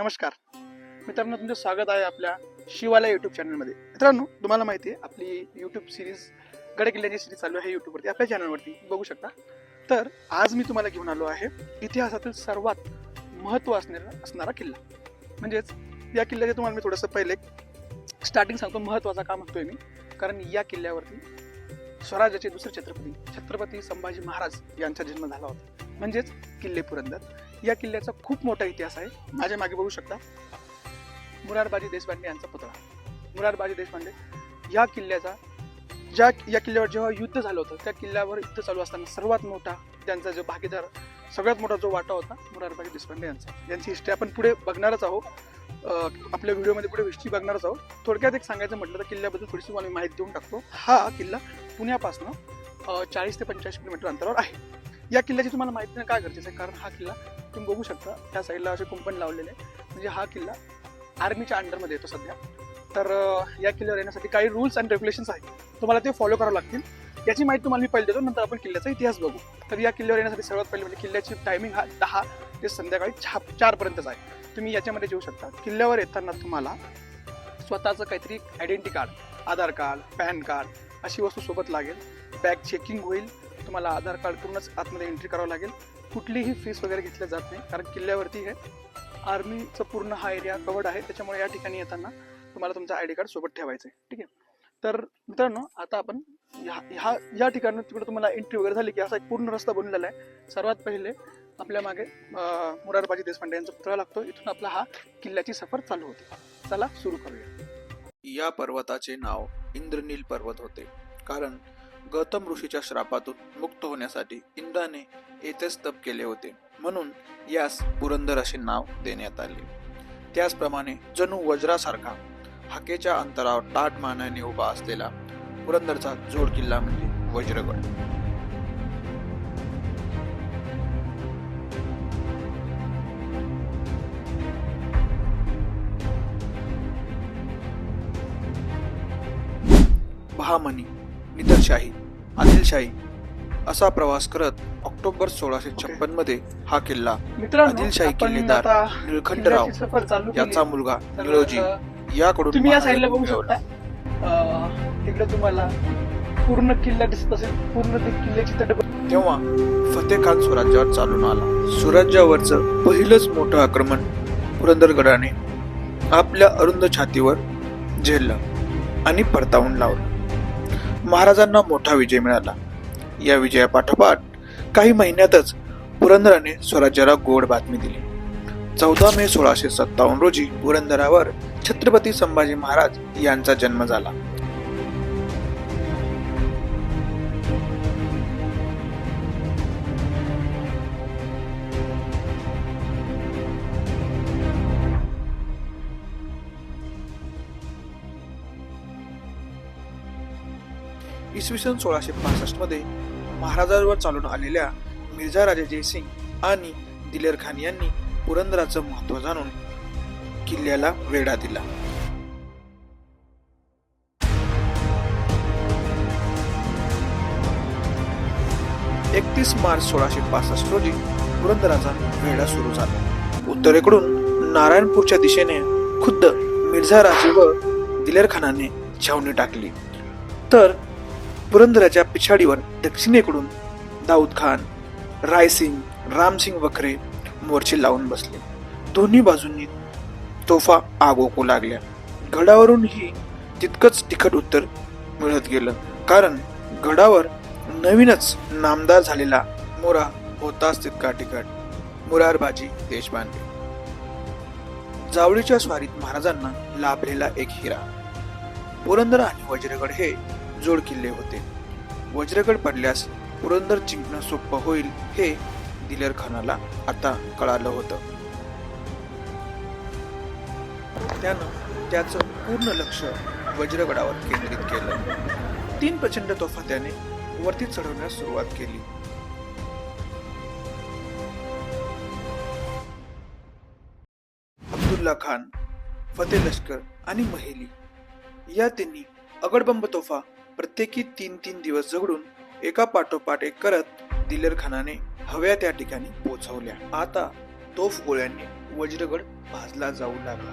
नमस्कार. मित्रांनो तुमचं स्वागत आहे आपल्या शिवाला यूट्यूब चॅनलमध्ये मित्रांनो तुम्हाला माहिती आहे आपली यूट्यूब सिरीज गड किल्ल्याची सिरीज चालू आहे यूट्यूबवरती आपल्या चॅनलवरती बघू शकता. तर आज मी तुम्हाला घेऊन आलो आहे इतिहासातील सर्वात महत्त्व असणारा असणारा किल्ला. म्हणजेच या किल्ल्याचे तुम्हाला मी थोडंसं पहिले स्टार्टिंग सांगतो महत्त्वाचा का म्हणतोय मी. कारण या किल्ल्यावरती स्वराज्याचे दुसरे छत्रपती छत्रपती संभाजी महाराज यांचा जन्म झाला होता. म्हणजेच किल्ले पुरंदर. या किल्ल्याचा खूप मोठा इतिहास आहे. माझ्या मागे बघू शकता. मुरारबाजी देशपांडे यांचा पुतळा. मुरारबाजी देशपांडे या किल्ल्याचा ज्या या किल्ल्यावर जेव्हा युद्ध झालं होतं त्या किल्ल्यावर युद्ध चालू असताना सर्वात मोठा त्यांचा जो भागीदार सगळ्यात मोठा जो वाटा होता मुरारबाजी देशपांडे यांचा. यांची हिस्ट्री आपण पुढे बघणारच आहोत. आपल्या व्हिडिओमध्ये पुढे हिस्ट्री बघणारच आहोत. थोडक्यात एक सांगायचं म्हटलं तर किल्ल्याबद्दल थोडीशी तुम्हाला माहिती देऊन टाकतो. हा किल्ला पुण्यापासून चाळीस ते पंचेचाळीस किलोमीटर अंतरावर आहे. या किल्ल्याची तुम्हाला माहिती नाही काय गरजेचं आहे? कारण हा किल्ला तुम्ही बघू शकता त्या साईडला असे कुंपण लावलेले आहे म्हणजे हा किल्ला आर्मीच्या अंडरमध्ये येतो सध्या. तर या किल्ल्यावर येण्यासाठी काही रूल्स अँड रेग्युलेशन्स आहेत. तुम्हाला ते फॉलो करावं लागतील. याची माहिती तुम्हाला मी पहिले देतो नंतर आपण किल्ल्याचा इतिहास बघू. तर या किल्ल्यावर येण्यासाठी सर्वात पहिले म्हणजे किल्ल्याची टायमिंग हा दहा ते संध्याकाळी छा चारपर्यंतच आहे. तुम्ही याच्यामध्ये येऊ शकता. किल्ल्यावर येताना तुम्हाला स्वतःचं काहीतरी identity card Aadhaar card PAN card अशी वस्तू सोबत लागेल. बॅग चेकिंग होईल. तुम्हाला आधार कार्ड करूनच आतमध्ये एंट्री करावं लागेल. कुठलीही फीस वगैरे घेतल्या जात नाही कारण किल्ल्यावरती हे आर्मीचं पूर्ण हा एरिया कवर्ड आहे. त्याच्यामुळे या ठिकाणी येताना तुम्हाला तुमचा आय डी कार्ड सोबत ठेवायचं आहे. ठीक आहे? तर मित्रांनो आता आपण ह्या ह्या या ठिकाणी तिकडे तुम्हाला एंट्री वगैरे झाली की असा एक पूर्ण रस्ता बनलेला आहे. सर्वात पहिले आपल्या मागे मुरारबाजी देशपांडे यांचा पुतळा लागतो. इथून आपला हा किल्ल्याची सफर चालू होते. चला सुरू करूया. या पर्वताचे नाव इंद्रनील पर्वत होते. कारण गौतम ऋषीच्या श्रापातून मुक्त होण्यासाठी इंद्राने येथेच तप केले होते. म्हणून यास पुरंदर असे नाव देण्यात आले. त्याचप्रमाणे जणू वज्रासारखा हाकेच्या अंतरावर ताट मानाने उभा असलेला पुरंदरचा जोड किल्ला म्हणजे वज्रगड. बहामनी निदरशाही आदिलशाही असा प्रवास करत ऑक्टोबर सोळाशे छप्पनमध्ये हा किल्ला आदिलशाही किल्लेदार निळखंडराव. याचा मुलगा निळोजी याकडून तुम्ही या साईडला बघू. शकता. तिकडे तुम्हाला पूर्ण किल्ला दिसत असेल. पूर्ण ते किल्ल्याची तट तेव्हा फतेह खान स्वराज्यावर चालून आला. स्वराज्यावरचं पहिलंच मोठं आक्रमण पुरंदरगडाने आपल्या अरुंद छातीवर झेललं आणि परतावून लावलं. महाराजांना मोठा विजय मिळाला. या विजयापाठोपाठ काही महिन्यातच पुरंदराने स्वराज्याला गोड बातमी दिली. चौदा मे सोळाशे सत्तावन्न रोजी पुरंदरावर छत्रपती संभाजी महाराज यांचा जन्म झाला. इसवी सन सोळाशे पासष्टमध्ये महाराजांवर चालून आलेल्या मिर्झा राजे जयसिंग आणि दिलेर खान यांनी पुरंदराचं महत्त्व जाणून किल्ल्याला वेढा दिला. एकतीस मार्च सोळाशे पासष्ट रोजी पुरंदराचा वेढा सुरू झाला. उत्तरेकडून नारायणपूरच्या दिशेने खुद्द मिर्झा राजे व दिलेर खानाने छावणी टाकली. तर पुरंदराच्या पिछाडीवर दक्षिणेकडून दाऊद खान रायसिंग रामसिंग वखरे मोर्चे लावून बसले. दोन्ही बाजूंनी तोफा आगोकू लागल्या. गडावरूनही तितकंच तिखट उत्तर मिळत गेलं. कारण गडावर नवीनच नामदार झालेला मोरा होताच तितका तिखट. मुरारबाजी देशपांडे. जावळीच्या स्वारीत महाराजांना लाभलेला एक हिरा. पुरंदर आणि वज्रगड हे जोड किल्ले होते. वज्रगड पडल्यास पुरंदर जिंकणं सोपं होईल हे दिलेर खानाला आता कळालं होतं. त्यानं त्याचं पूर्ण लक्ष वज्रगडावर केंद्रित केलं. तीन प्रचंड तोफा त्याने वरती चढवण्यास सुरुवात केली. अब्दुल्ला खान फतेह लष्कर आणि महेली या त्यांनी अगडबंब तोफा प्रत्येकी तीन तीन दिवस झगडून एका पाठोपाठ एक करत दिलेर खानाने हव्या त्या ठिकाणी पोहोचवल्या आता तोफ गोळ्यांनी वज्रगड भाजला जाऊ लागला.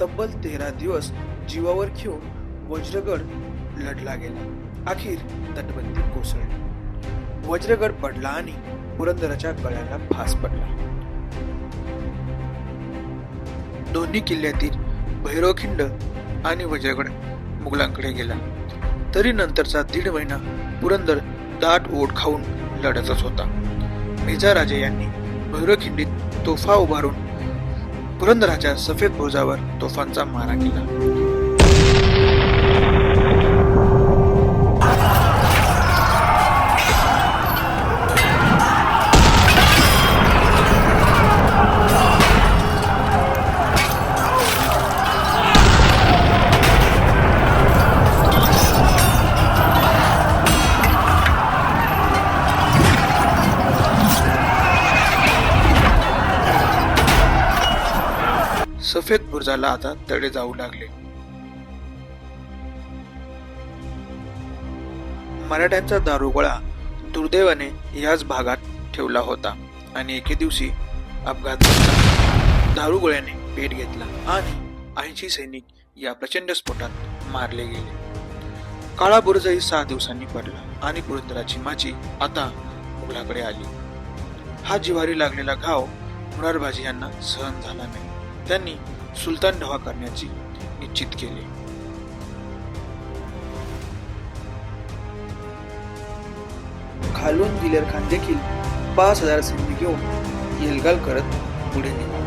तब्बल तेरा दिवस जीवावर घेऊन वज्रगड लढला गेला. अखेर तटबंदी कोसळली. वज्रगड पडला आणि पुरंदराच्या गळ्याला फास पडला. दोन्ही किल्ल्यातील भैरवखिंड आणि वज्रगड मुघलांकडे गेला. तरी नंतरचा दीड महिना पुरंदर दाट ओढ खाऊन लढतच होता. मेजाराजे यांनी भैरवखिंडीत तोफा उभारून पुरंदराच्या सफेद भोजावर तोफांचा मारा केला. सफेद आता तडे जाऊ लागले. मराठ्यांचा दारुगोळा दुर्दैवाने याच भागात ठेवला होता आणि एके दिवशी अपघात दारुगोळ्याने पेट घेतला आणि ऐंशी सैनिक या प्रचंड स्फोटात मारले गेले. काळा बुरजाही सहा दिवसांनी पडला आणि पुरंदराची माची आता मुघलाकडे आली. हा जिवारी लागलेला घाव मुरारबाजी यांना सहन झाला नाही. त्यांनी सुलतान ढवा करण्याची निश्चित केले. खालून दिलेर खान देखील पाच हजार सैन्य घेऊन येलगाल करत पुढे निघाला.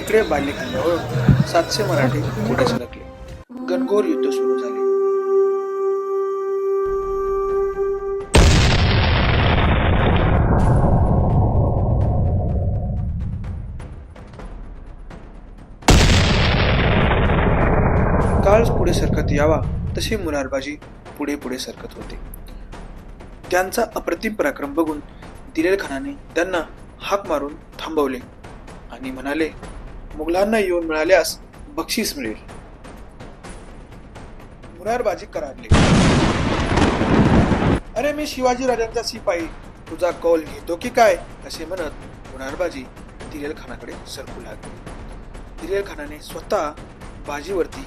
इकडे बाल्यखंडावर सातशे मराठी पुढे सरकले. गणगोर युद्ध सुरू काळ पुढे सरकत यावा तसे मुरारबाजी पुढे पुढे सरकत होते. त्यांचा अप्रतिम पराक्रम बघून दिलेल खानाने त्यांना हाक मारून थांबवले आणि म्हणाले मुघलांना येऊन मिळाल्यास बक्षीस मिळेल. मुरारबाजी कराडले. अरे मी शिवाजी राजांचा शिपाई तुझा कौल घेतो की काय? असे म्हणत मुरारबाजी दिलेल खानाकडे सरकू लागले. दिलेल खानाने स्वतः बाजीवरती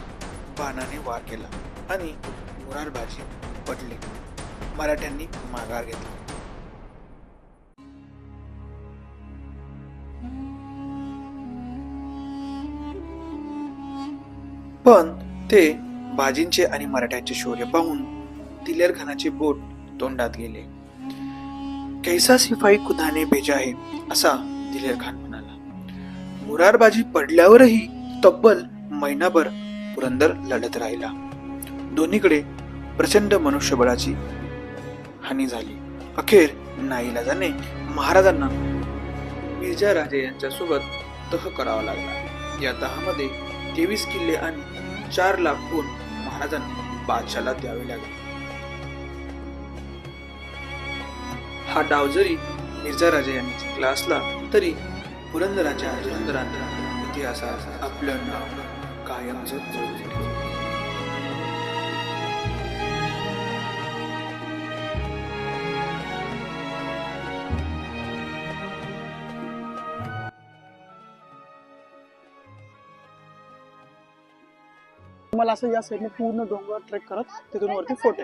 बाणाने वार केला आणि मुरारबाजी पडले मराठ्यांनी माघार घेतला. पण ते बाजींचे आणि मराठ्यांचे शौर्य पाहून दिलेर खानाचे बोट तोंडात गेले. कैसा शिफाई कुदाने भेजा आहे असा दिलेर खान म्हणाला. मुरारबाजी पडल्यावरही तब्बल महिनाभर पुरंदर लढत राहिला. दोन्हीकडे प्रचंड मनुष्यबळाची हानी झाली. अखेर नाईलाजाने महाराजांना मिर्जा राजे यांच्यासोबत तह करावा लागला. या तहामध्ये तेवीस किल्ले आणि चार लाख गुण महाराजांना बादशाला द्यावे लागले. हा डाव जरी मिर्जा राजे यांनी जिंकला असला तरी पुरंदराच्या पुरंदरांना इतिहासात आपलं नाव कायमचं जगले मला असं या साईडने पूर्ण डोंगर ट्रेक करत तिथून वरती फोटो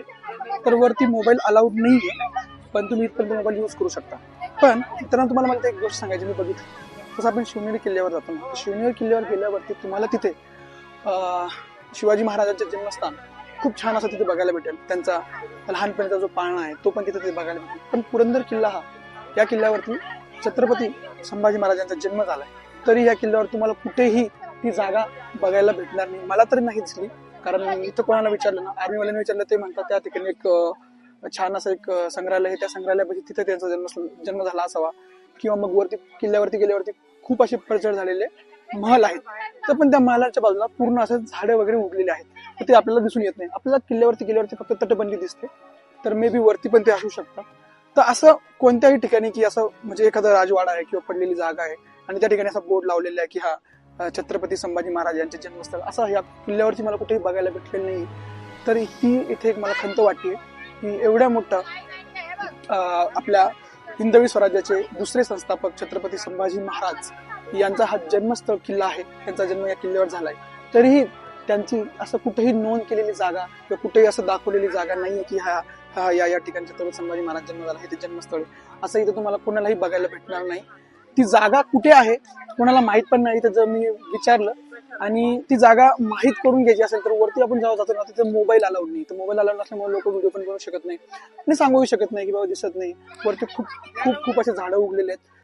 तर वरती मोबाईल अलाउड नाही आहे पण तुम्ही इथपर्यंत मोबाईल यूज करू शकता. पण मित्रांनो तुम्हाला मला एक गोष्ट सांगायची मी बघितली. तसं आपण शिवनेरी किल्ल्यावर जातो ना शिवनेरी किल्ल्यावर गेल्यावरती तुम्हाला तिथे शिवाजी महाराजांचे जन्मस्थान खूप छान असं तिथे बघायला भेटेल. त्यांचा लहानपणीचा जो पाळणा आहे तो पण तिथे तिथे बघायला भेटेल. पण पुरंदर किल्ला हा या किल्ल्यावरती छत्रपती संभाजी महाराजांचा जन्म झालाय. तरी या किल्ल्यावर तुम्हाला कुठेही ती जागा बघायला भेटणार नाही. मला तरी नाही दिसली. कारण इथं कोणाला विचारलं ना आर्मीवाल्यांनी विचारलं ते म्हणतात त्या ठिकाणी एक छान असं एक संग्रहालय आहे. त्या संग्रहालयापाशी तिथे त्यांचा जन्म जन्म झाला असावा. किंवा मग वरती किल्ल्यावरती गेल्यावरती खूप असे पडझड झालेले महल आहेत. तर पण त्या महालाच्या बाजूला पूर्ण असं झाडं वगैरे उगलेले आहेत. तर ते आपल्याला दिसून येत नाही. आपल्याला किल्ल्यावरती गेल्यावरती फक्त तटबंदी दिसते. तर मे बी वरती पण ते असू शकतात तर असं कोणत्याही ठिकाणी की असं म्हणजे एखादा राजवाडा आहे किंवा पडलेली जागा आहे आणि त्या ठिकाणी असा बोर्ड लावलेला आहे की हा छत्रपती संभाजी महाराज यांचे जन्मस्थळ. असं या किल्ल्यावरती मला कुठेही बघायला भेटलेलं नाही. तर ही इथे एक मला खंत वाटते की एवढ्या मोठं आपल्या हिंदवी स्वराज्याचे दुसरे संस्थापक छत्रपती संभाजी महाराज यांचा हा जन्मस्थळ किल्ला आहे. त्यांचा जन्म या किल्ल्यावर झालाय. तरीही त्यांची असं कुठेही नोंद केलेली जागा किंवा कुठेही असं दाखवलेली जागा नाहीये की हा हा या या ठिकाणी छत्रपती संभाजी महाराज जन्म झाला हे ते जन्मस्थळ असं इथं तुम्हाला कोणालाही बघायला भेटणार नाही. ती जागा कुठे आहे कोणाला माहीत पण नाही. जर मी विचारलं आणि ती जागा माहीत करून घ्यायची असेल तर वरती आपण जेव्हा जातो ना तिथे मोबाईल अलाउड नाही. तर मोबाईल अलाउड नसल्यामुळे लोक व्हिडिओ पण करू शकत नाही. आणि सांगूही शकत नाही की बाबा दिसत नाही. वरती खूप खूप खूप असे झाडं उगलेले आहेत.